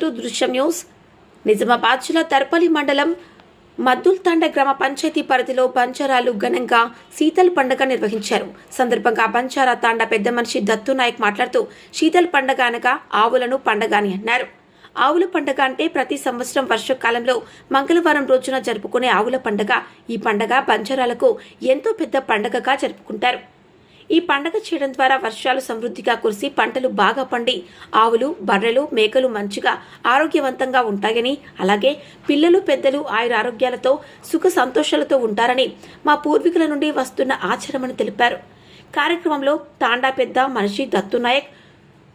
To దృశ్యం news. Nizamabad జిల్లా తర్పల్లి మండలం మద్దుల్తాండ గ్రామ పంచాయతీ పరిధిలో బంజారాలు ఘనంగా శీతల్ పండగ నిర్వహించారు. సందర్భంగా బంజారా తాండ పెద్ద మనిషి దత్తు నాయక్ మాట్లాడుతూ శీతల్ పండగ అనగా ఆవులను పండగ అని అన్నారు. ఆవుల పండగ అంటే ప్రతి సంవత్సరం వర్షాకాలంలో మంగళవారం రోజున జరుపుకునే ఆవుల పండగ. ఈ పండగ బంజారాలకు ఎంతో పెద్ద పండగగా జరుపుకుంటారు. ఈ పండగ చేయడం ద్వారా వర్షాలు సమృద్ధిగా కురిసి పంటలు బాగా పండి ఆవులు బర్రెలు మేకలు మంచిగా ఆరోగ్యవంతంగా ఉంటాయని అలాగే పిల్లలు పెద్దలు ఆయుర ఆరోగ్యాలతో సుఖ సంతోషాలతో ఉంటారని మా పూర్వీకుల నుండి వస్తున్న ఆచారమని తెలిపారు. కార్యక్రమంలో తాండా పెద్ద మనిషి దత్తు నాయక్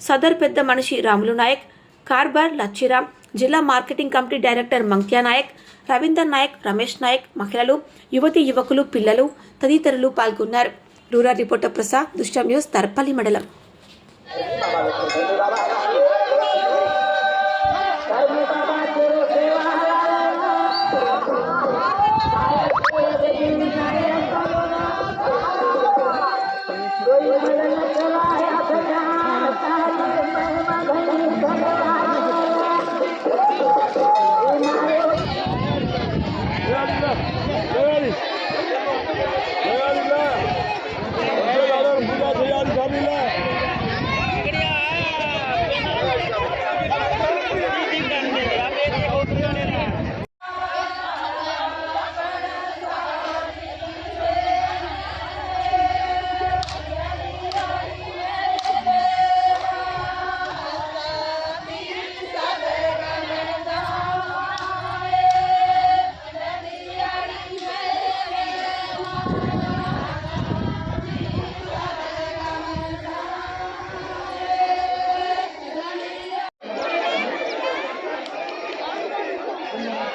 సదర్ పెద్ద మనిషి రాములు నాయక్ కార్బార్ లచ్చిరామ్ జిల్లా marketing committee director Mankya Nayak Ravinder Nayak Ramesh Nayak మహిళలు యువతి యువకులు పిల్లలు తదితరులు పాల్గొన్నారు. Rural reporter Prasad దుష్టం news Tarpalli మండలం ఈ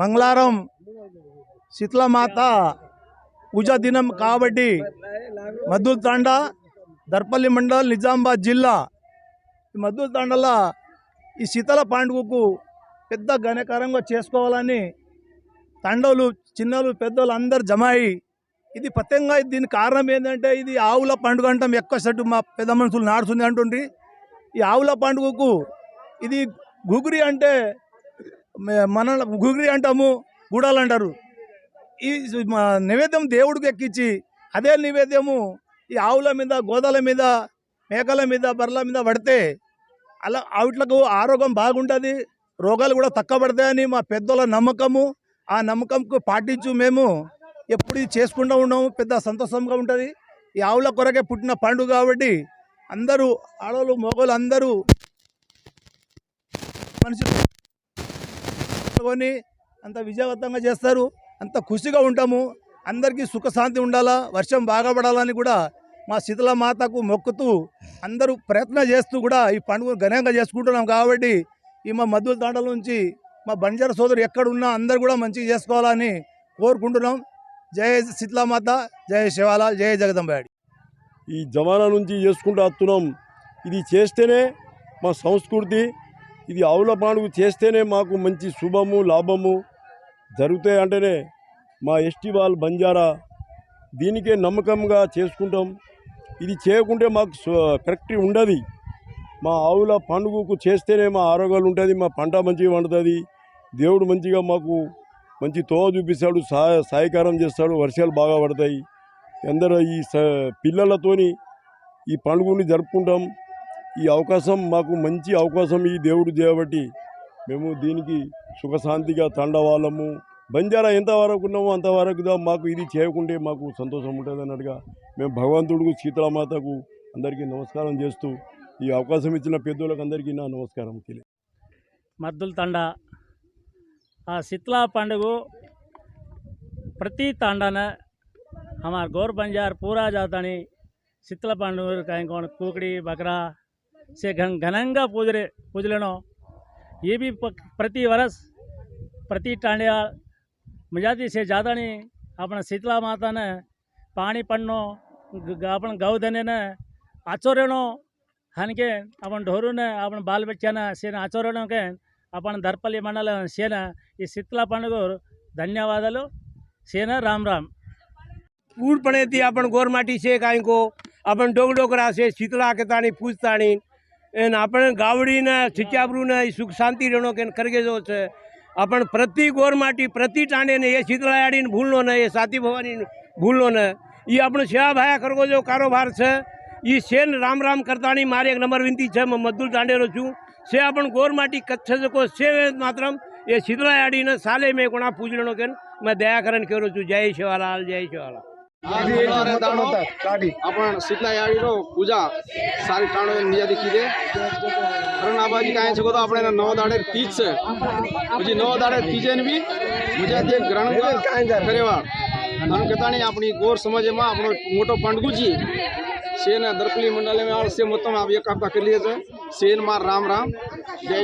మంగళవారం శీతలమాత పూజా దినం కాబట్టి మద్దూల్ తాండా దర్పల్లి మండల్ నిజామాబాద్ జిల్లా. ఈ మద్దుల తాండలో ఈ శీతల పండుగకు పెద్ద ఘనకరంగా చేసుకోవాలని తండోలు చిన్నలు పెద్దలు అందరు జమాయి ఇది పత్యంగా దీనికి కారణం ఏంటంటే ఇది ఆవుల పండుగ అంటాం. ఎక్కువ సెట్టు మా పెద్ద మనుషులు నాడుతుంది అంటుండ్రి. ఈ ఆవుల పండుగకు ఇది గుగురి అంటే మన గుగురి అంటాము గూడాలు అంటారు ఈ మా నైవేద్యం దేవుడికి ఎక్కించి అదే నైవేద్యము ఈ ఆవుల మీద గోదాల మీద మేకల మీద బర్రెల మీద పడితే అలా ఆవిట్లకు ఆరోగ్యం బాగుంటుంది రోగాలు కూడా తక్కువ పడతాయని మా పెద్దల నమ్మకము. ఆ నమ్మకంకు పాటించు మేము. ఎప్పుడు చేసుకుంటూ ఉన్నాము పెద్ద సంతోషంగా ఉంటుంది. ఈ ఆవుల కొరకే పుట్టిన పండుగ కాబట్టి అందరూ ఆడవాళ్ళు మగవాళ్ళు అందరూ మనిషి పాల్గొని అంత విజయవంతంగా చేస్తారు అంత ఖుషిగా ఉంటాము. అందరికీ సుఖశాంతి ఉండాలా వర్షం బాగా పడాలని కూడా మా శీతల మాతకు మొక్కుతూ అందరూ ప్రయత్నం చేస్తూ కూడా ఈ పండుగ ఘనంగా చేసుకుంటున్నాం కాబట్టి ఈ మా మధుల తాండల నుంచి మా బంజారా సోదరు ఎక్కడున్నా అందరు కూడా మంచిగా చేసుకోవాలని కోరుకుంటున్నాం. జయ శీతలామాత జయ శివాల జయ జగదంబాడి ఈ జమానా నుంచి చేసుకుంటూ వస్తున్నాం. ఇది చేస్తేనే మా సంస్కృతి ఇది ఆవుల పండుగ చేస్తేనే మాకు మంచి శుభము లాభము జరుగుతాయి అంటేనే మా ఎస్టీ వాళ్ళు బంజారా దీనికే నమ్మకంగా చేసుకుంటాం. ఇది చేయకుంటే మాకు కరెక్ట్ ఉండదు. మా ఆవుల పండుగకు చేస్తేనే మా ఆరోగ్యాలు ఉంటుంది మా పంట మంచిగా పండుతుంది. దేవుడు మంచిగా మాకు మంచి తోవ చూపిస్తాడు సహాయ సహాయకారం చేస్తాడు వర్షాలు బాగా పడతాయి. ఎందరో ఈ పిల్లలతోని ఈ పండుగని జరుపుకుంటాం. ఈ అవకాశం మాకు మంచి అవకాశం ఈ దేవుడు దేవటి మేము దీనికి సుఖశాంతిగా తండవాళ్ళము బంజారా ఎంతవరకు ఉన్నామో అంతవరకు మాకు ఇది చేయకుంటే మాకు సంతోషం ఉంటుంది అన్నట్టుగా మేము భగవంతుడికి శీతలమాతకు అందరికీ నమస్కారం చేస్తూ ఈ అవకాశం ఇచ్చిన పెద్దలకు అందరికీ నా నమస్కారం. తెలియ మద్దుల తండ. ఆ శిత్లా పండుగ ప్రతి తాండాన हमार गौर बंजार पूरा जातानी शीतला पांडूर कहीं कौन कुकड़ी बकरा से घन घनंगा पूजरे पूजलेनो ये भी प्रति वर्ष प्रति टांडिया मजाती से ज़्यादा नहीं अपना शीतला माता ने पानी पड़नो अपन गौ देने ने आचोरेणो हन के अपन ढोरू ने अपन बाल बच्चा ने से आचोरेणो के अपन दर्पल्ली मंडल सेना ఈ శీతల పండుగ ధన్యవాదాలు సేన राम राम પૂર પડેથી આપણ ગોરમાટી છે કાંઈકો, આપણ ડોગડોકરા છે, શીતળા કેતાણી પૂજતાણી એને આપણે ગાવડીને છીચાબરૂને એ સુખ શાંતિ રેણો કે કરગેજો છે. આપણ પ્રતિ ગોરમાટી, પ્રતિ ટાંડે ને એ શીતળાયાળીને ભૂલનો ને, એ સાતી ભવાની ભૂલનો ને. એ આપણો શેવા ભાયા કરગોજો કારોબાર છે. એ શેન રામ રામ કરતાની મારી એક નંબર વિનંતી છે, હું મજદૂર ચાંડેલો છું. છે પણ ગોરમાટી કચ્છ જકો છે માત્ર એ શીતળાયાડીને સાલે મેં કોણા પૂજણનો કે મેં દયા કરીને કર્યો છું. જય શિવાલાલ જય શિવાલાલ આપણ સીટલા આવી રહો પૂજા. સારી ટાણો નિજા દીખી દે કારણ આ બાજુ કાંઈ છે તો આપણે નવ દાડે તીજ છે. પછી નવ દાડે તીજે ને બી. મુજા તે ગ્રહણ કરેવા અને કહેતા આપણી ગોર સમાજમાં આપણો મોટો પાંડગુજી. શેના દરકલી મંડળે આવશે મતમ આવી એક આપતા કરી છે. શેન માર રામ રામ. જય